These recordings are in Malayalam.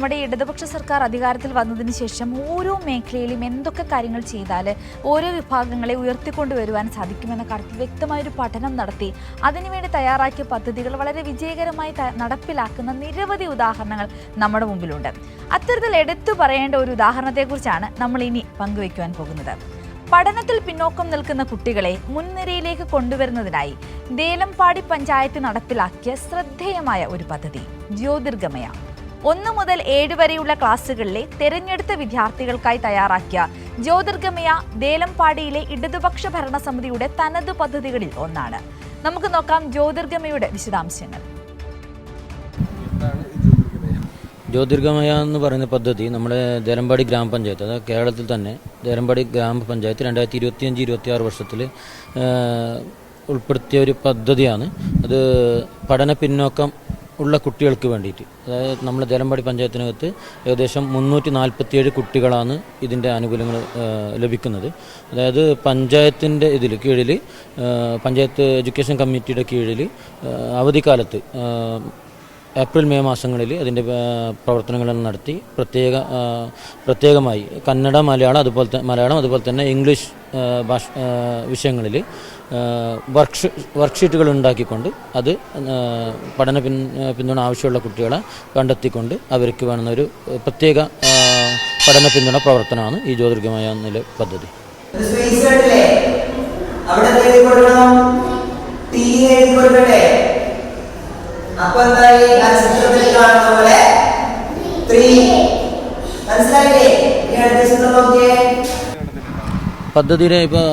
നമ്മുടെ ഇടതുപക്ഷ സർക്കാർ അധികാരത്തിൽ വന്നതിന് ശേഷം ഓരോ മേഖലയിലും എന്തൊക്കെ കാര്യങ്ങൾ ചെയ്താൽ ഓരോ വിഭാഗങ്ങളെ ഉയർത്തിക്കൊണ്ടുവരുവാൻ സാധിക്കുമെന്ന കാര്യത്തിൽ വ്യക്തമായൊരു പഠനം നടത്തി. അതിനുവേണ്ടി തയ്യാറാക്കിയ പദ്ധതികൾ വളരെ വിജയകരമായി നടപ്പിലാക്കുന്ന നിരവധി ഉദാഹരണങ്ങൾ നമ്മുടെ മുമ്പിലുണ്ട്. അത്തരത്തിൽ എടുത്തു പറയേണ്ട ഒരു ഉദാഹരണത്തെക്കുറിച്ചാണ് നമ്മൾ ഇനി പങ്കുവയ്ക്കുവാൻ പോകുന്നത്. പഠനത്തിൽ പിന്നോക്കം നിൽക്കുന്ന കുട്ടികളെ മുൻനിരയിലേക്ക് കൊണ്ടുവരുന്നതിനായി ദേലംപാടി പഞ്ചായത്ത് നടപ്പിലാക്കിയ ശ്രദ്ധേയമായ ഒരു പദ്ധതി ജ്യോതിർഗമയ. ഒന്ന് മുതൽ ഏഴ് വരെയുള്ള ക്ലാസ്സുകളിലെ തെരഞ്ഞെടുത്ത വിദ്യാർത്ഥികൾക്കായി തയ്യാറാക്കിയ ജ്യോതിർഗമയ ദേലംപാടിയിലെ ഇടതുപക്ഷ ഭരണസമിതിയുടെ തനതു പദ്ധതികളിൽ ഒന്നാണ്. നമുക്ക് നോക്കാം ജ്യോതിർഗമയുടെ വിശദാംശങ്ങൾ. ജ്യോതിർഗമയ എന്ന് പറയുന്ന പദ്ധതി നമ്മുടെ ദേലമ്പാടി ഗ്രാമപഞ്ചായത്ത് അതായത് കേരളത്തിൽ തന്നെ ദേലമ്പാടി ഗ്രാമപഞ്ചായത്ത് രണ്ടായിരത്തി ഇരുപത്തിയഞ്ച് ഇരുപത്തി ആറ് വർഷത്തിൽ ഉൾപ്പെടുത്തിയ ഒരു പദ്ധതിയാണ്. അത് പഠന പിന്നോക്കം ഉള്ള കുട്ടികൾക്ക് വേണ്ടിയിട്ട്. അതായത് നമ്മുടെ ദേലമ്പാടി പഞ്ചായത്തിനകത്ത് ഏകദേശം മുന്നൂറ്റി നാൽപ്പത്തിയേഴ് കുട്ടികളാണ് ഇതിന്റെ ആനുകൂല്യങ്ങൾ ലഭിക്കുന്നത്. അതായത് പഞ്ചായത്തിന്റെ ഇതിൽ കീഴിൽ പഞ്ചായത്ത് എഡ്യൂക്കേഷൻ കമ്മിറ്റിയുടെ കീഴിൽ അവധിക്കാലത്ത് ഏപ്രിൽ മെയ് മാസങ്ങളിൽ അതിന്റെ പ്രവർത്തനങ്ങളെല്ലാം നടത്തി പ്രത്യേക പ്രത്യേകമായി കന്നഡ മലയാളം അതുപോലെ മലയാളം അതുപോലെ തന്നെ ഇംഗ്ലീഷ് ഭാഷ വിഷയങ്ങളിൽ വർക്ക് വർക്ക്ഷീറ്റുകൾ ഉണ്ടാക്കിക്കൊണ്ട് അത് പഠന പിൻ പിന്തുണ ആവശ്യമുള്ള കുട്ടികളെ കണ്ടെത്തിക്കൊണ്ട് അവർക്ക് വേണമെന്ന ഒരു പ്രത്യേക പഠന പിന്തുണ പ്രവർത്തനമാണ് ഈ ജ്യോതിർഗമായ നില പദ്ധതി. അവിടെ കൊടുക്കണം. ടി എഴുതി കൊടുക്കട്ടെ? അപ്പൊ എന്തായി? ആ ചിത്രത്തിൽ കാണുന്ന പോലെ. പദ്ധതിയുടെ ഇപ്പോൾ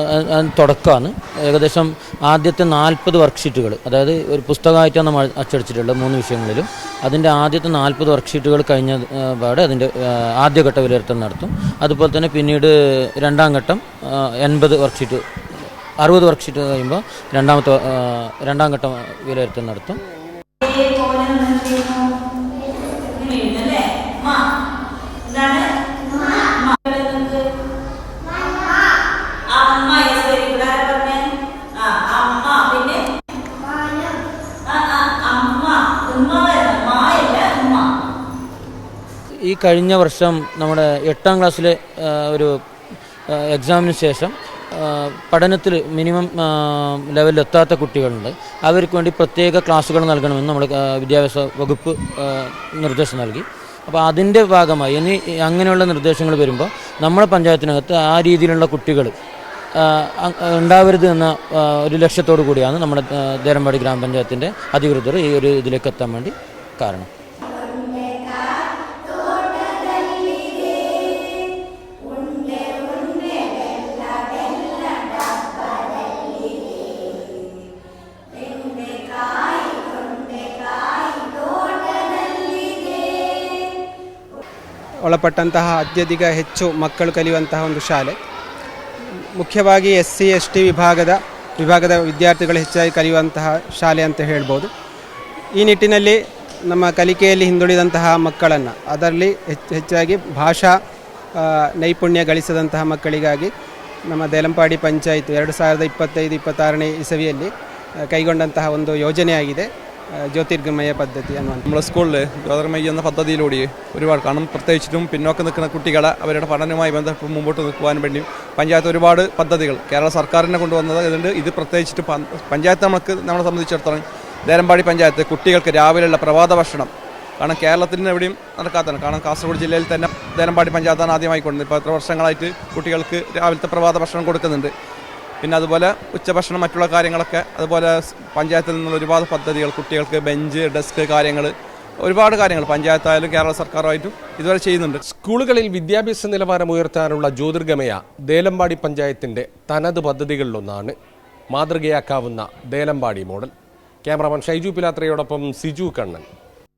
തുടക്കമാണ്. ഏകദേശം ആദ്യത്തെ നാൽപ്പത് വർക്ക്ഷീറ്റുകൾ അതായത് ഒരു പുസ്തകമായിട്ടാണ് നമ്മൾ അച്ചടിച്ചിട്ടുള്ളത് മൂന്ന് വിഷയങ്ങളിലും. അതിന്റെ ആദ്യത്തെ നാൽപ്പത് വർക്ക്ഷീറ്റുകൾ കഴിഞ്ഞ പാടെ അതിന്റെ ആദ്യഘട്ട വിലയിരുത്തൽ നടത്തും. അതുപോലെ തന്നെ പിന്നീട് രണ്ടാം ഘട്ടം എൺപത് വർക്ക്ഷീറ്റ് അറുപത് വർക്ക്ഷീറ്റ് കഴിയുമ്പോൾ രണ്ടാമത്തെ രണ്ടാം ഘട്ടം വിലയിരുത്തൽ നടത്തും. ഈ കഴിഞ്ഞ വർഷം നമ്മുടെ എട്ടാം ക്ലാസ്സിലെ ഒരു എക്സാമിന് ശേഷം പഠനത്തിൽ മിനിമം ലെവലിലെത്താത്ത കുട്ടികളുണ്ട്. അവർക്ക് വേണ്ടി പ്രത്യേക ക്ലാസ്സുകൾ നൽകണമെന്ന് നമ്മൾ വിദ്യാഭ്യാസ വകുപ്പ് നിർദ്ദേശം നൽകി. അപ്പോൾ അതിന്റെ ഭാഗമായി ഇനി അങ്ങനെയുള്ള നിർദ്ദേശങ്ങൾ വരുമ്പോൾ നമ്മുടെ പഞ്ചായത്തിനകത്ത് ആ രീതിയിലുള്ള കുട്ടികൾ ഉണ്ടാവരുത് എന്ന ഒരു ലക്ഷ്യത്തോടു കൂടിയാണ് നമ്മുടെ ദേരമ്പാടി ഗ്രാമപഞ്ചായത്തിന്റെ അധികൃതർ ഈ ഒരു ഇതിലേക്ക് എത്താൻ വേണ്ടി കാരണം. ಒಳಪಟ್ಟಂತಹ ಅತ್ಯಧಿಕ ಹೆಚ್ಚು ಮಕ್ಕಳು ಕಲಿಯುವಂತಹ ಒಂದು ಶಾಲೆ. ಮುಖ್ಯವಾಗಿ ಎಸ್ ಸಿ ಎಸ್ ಟಿ ವಿಭಾಗದ ವಿಭಾಗದ ವಿದ್ಯಾರ್ಥಿಗಳು ಹೆಚ್ಚಾಗಿ ಕಲಿಯುವಂತಹ ಶಾಲೆ ಅಂತ ಹೇಳ್ಬೋದು. ಈ ನಿಟ್ಟಿನಲ್ಲಿ ನಮ್ಮ ಕಲಿಕೆಯಲ್ಲಿ ಹಿಂದುಳಿದಂತಹ ಮಕ್ಕಳನ್ನು, ಅದರಲ್ಲಿ ಹೆಚ್ಚು ಹೆಚ್ಚಾಗಿ ಭಾಷಾ ನೈಪುಣ್ಯ ಗಳಿಸದಂತಹ ಮಕ್ಕಳಿಗಾಗಿ ನಮ್ಮ ದೇಲಂಪಾಡಿ ಪಂಚಾಯಿತಿ ಎರಡು ಸಾವಿರದ ಇಪ್ಪತ್ತೈದು, ಇಪ್ಪತ್ತಾರನೇ ಇಸವಿಯಲ್ಲಿ ಕೈಗೊಂಡಂತಹ ಒಂದು ಯೋಜನೆಯಾಗಿದೆ. ജ്യോതിർഗമയ പദ്ധതി എന്നാണ് നമ്മുടെ സ്കൂളിൽ ജ്യോതിർഗമയ എന്ന പദ്ധതിയിലൂടെ ഒരുപാട് കാരണം പ്രത്യേകിച്ചിട്ടും പിന്നോക്കം നിൽക്കുന്ന കുട്ടികളെ അവരുടെ പഠനവുമായി ബന്ധപ്പെട്ട് മുമ്പോട്ട് നിൽക്കുവാനും വേണ്ടി പഞ്ചായത്ത് ഒരുപാട് പദ്ധതികൾ കേരള സർക്കാരിനെ കൊണ്ടുവന്നത് അതുകൊണ്ട് ഇത് പ്രത്യേകിച്ചിട്ട് പഞ്ചായത്ത് നമുക്ക് നമ്മളെ സംബന്ധിച്ചിടത്തോളം ദേരമ്പാടി പഞ്ചായത്ത് കുട്ടികൾക്ക് രാവിലെയുള്ള പ്രഭാത ഭക്ഷണം. കാരണം കേരളത്തിന് എവിടെയും നടക്കാത്തതാണ്. കാരണം കാസർഗോഡ് ജില്ലയിൽ തന്നെ ദേരമ്പാടി പഞ്ചായത്താണ് ആദ്യമായി കൊണ്ടുവന്നത്. ഇപ്പോൾ എത്ര വർഷങ്ങളായിട്ട് കുട്ടികൾക്ക് രാവിലത്തെ പ്രഭാത ഭക്ഷണം കൊടുക്കുന്നുണ്ട്. പിന്നെ അതുപോലെ ഉച്ചഭക്ഷണം മറ്റുള്ള കാര്യങ്ങളൊക്കെ അതുപോലെ പഞ്ചായത്തിൽ നിന്നുള്ള ഒരുപാട് പദ്ധതികൾ കുട്ടികൾക്ക് ബെഞ്ച് ഡെസ്ക് കാര്യങ്ങൾ ഒരുപാട് കാര്യങ്ങൾ പഞ്ചായത്തായാലും കേരള സർക്കാരുമായിട്ടും ഇതുവരെ ചെയ്യുന്നുണ്ട്. സ്കൂളുകളിൽ വിദ്യാഭ്യാസ നിലവാരം ഉയർത്താനുള്ള ജ്യോതിർഗമയ ദേലമ്പാടി പഞ്ചായത്തിന്റെ തനത് പദ്ധതികളിലൊന്നാണ് മാതൃകയാക്കാവുന്ന ദേലമ്പാടി മോഡൽ. ക്യാമറമാൻ ഷൈജു പിലാത്രയോടൊപ്പം സിജു കണ്ണൻ.